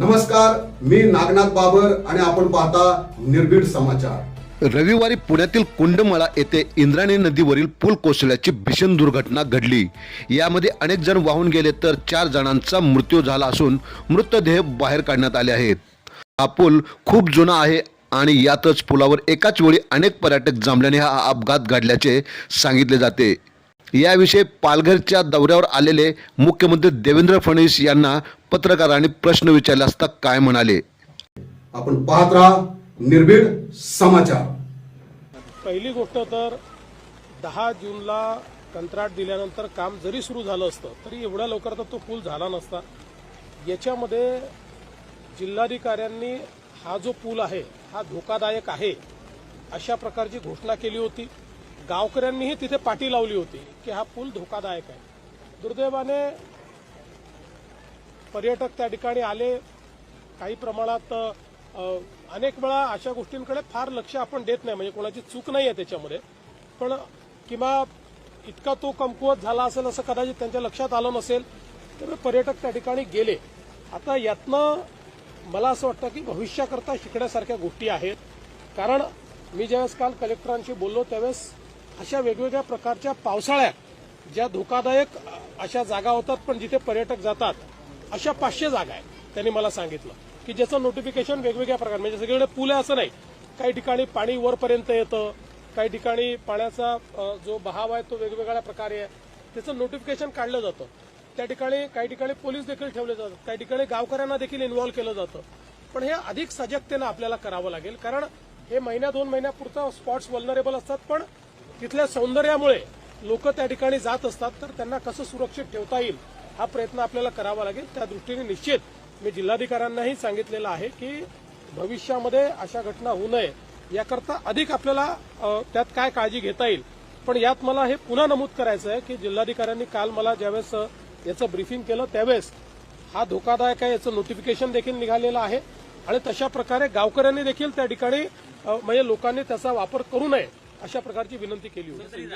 नमस्कार मी नागनाथ बाबर आणि आपण पाहता निर्भीड समाचार. रविवारी पुण्यातील कुंडमळा येथे इंद्रायणी नदीवरील पूल कोसळल्याची भीषण दुर्घटना घडली. यामध्ये अनेक जण वाहून गेले तर चार जणांचा मृत्यू झाला असून मृतदेह बाहेर काढण्यात आले आहेत. हा पूल खूप जुना आहे आणि यातच पुलावर एकाच वेळी अनेक पर्यटक जमल्याने हा अपघात घडल्याचे सांगितले जाते. याविषयी पालघरच्या दौऱ्यावर आलेले मुख्यमंत्री देवेंद्र फडणवीस यांना पत्रकारांनी प्रश्न विचारले असता काय म्हणाले? आपण पाहत राहा निर्भीड समाचार. पहिली गोष्ट तर दहा जूनला कंत्राट दिल्यानंतर काम जरी सुरू झालं असतं तरी एवढ्या लवकर तर तो पूल झाला नसता. याच्यामध्ये जिल्हाधिकाऱ्यांनी हा जो पूल आहे हा धोकादायक आहे अशा प्रकारची घोषणा केली होती. गावकऱ्यांनीही तिथे पाठी लावली होती की हा पूल धोकादायक आहे. दुर्दैवाने पर्यटक त्या ठिकाणी आले. काही प्रमाणात अनेक वेळा अशा गोष्टींकडे फार लक्ष आपण देत नाही. म्हणजे कोणाची चूक नाही आहे त्याच्यामध्ये. पण किंवा इतका तो कमकुवत झाला असेल असं कदाचित त्यांच्या लक्षात आलं नसेल तर पर्यटक त्या ठिकाणी गेले. आता यातनं मला असं वाटतं की भविष्याकरता शिकण्यासारख्या गोष्टी आहेत. कारण मी ज्यावेळेस काल कलेक्टरांशी बोललो त्यावेळेस अशा वेगवेगळ्या प्रकारच्या पावसाळ्यात ज्या धोकादायक अशा जागा होतात पण जिथे पर्यटक जातात अशा पाचशे जागा आहेत. त्यांनी मला सांगितलं की ज्याचं नोटिफिकेशन वेगवेगळ्या प्रकार म्हणजे सगळीकडे पूल आहे असं नाही. काही ठिकाणी पाणी वरपर्यंत येतं काही ठिकाणी पाण्याचा जो बहाव आहे तो वेगवेगळ्या प्रकारे आहे. त्याचं नोटिफिकेशन काढलं जातं. त्या ठिकाणी काही ठिकाणी पोलीस देखील ठेवले जातात. काही ठिकाणी गावकऱ्यांना देखील इन्व्हॉल्व्ह केलं जातं. पण हे अधिक सजगतेनं आपल्याला करावं लागेल. कारण हे महिन्या दोन महिन्यापुरतं स्पॉट्स वल्नरेबल असतात. पण तिथल्या सौंदर्यामुळे लोक त्या ठिकाणी जात असतात. तर त्यांना कसं सुरक्षित ठेवता येईल? हा प्रयत्न आपल्याला करावा लागेल. त्या दृष्टीने निश्चित मी जिल्हाधिकाऱ्यांनाही सांगितलेलं आहे की भविष्यामध्ये अशा घटना होऊ नये याकरता अधिक आपल्याला त्यात काय काळजी घेता येईल. पण यात मला हे पुन्हा नमूद करायचं आहे की जिल्हाधिकाऱ्यांनी काल मला ज्यावेळेस याचं ब्रीफिंग केलं त्यावेळेस हा धोकादायक आहे याचं नोटिफिकेशन देखील निघालेलं आहे. आणि तशा प्रकारे गावकऱ्यांनी देखील त्या ठिकाणी म्हणजे लोकांनी त्याचा वापर करू नये अशा प्रकारची विनंती केली होती.